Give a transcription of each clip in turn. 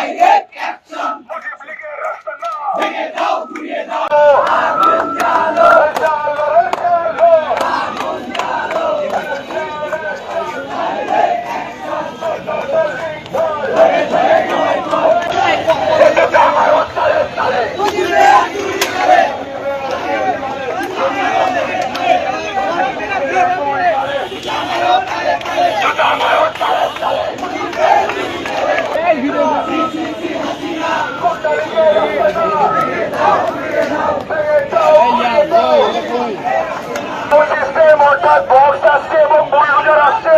Direct action মুখে ফ্লিকে রাস্তা না ভেঙে দাও ঘুরিয়ে দাও আগুন জ্বালো জ্বালো জ্বালো আগুন জ্বালো ডাইরেক্ট অ্যাকশন ধরে ধরে নয় Shut down, my অর্থাৎ বক্স আসছে এবং বুলডুজার আসছে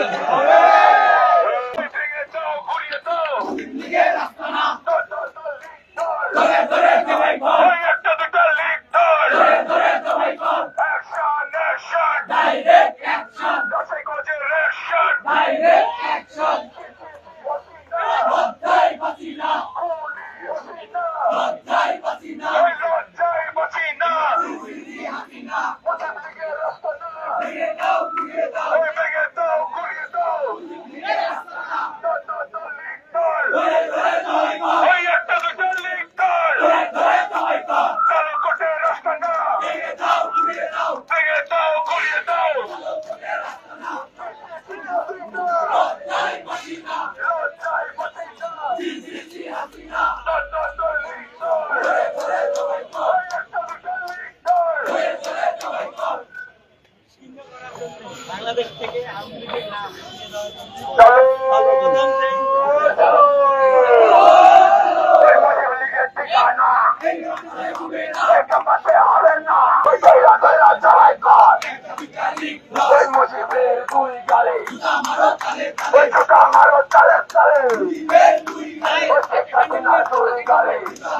Yeah. বাংলাদেশ থেকে Thank you.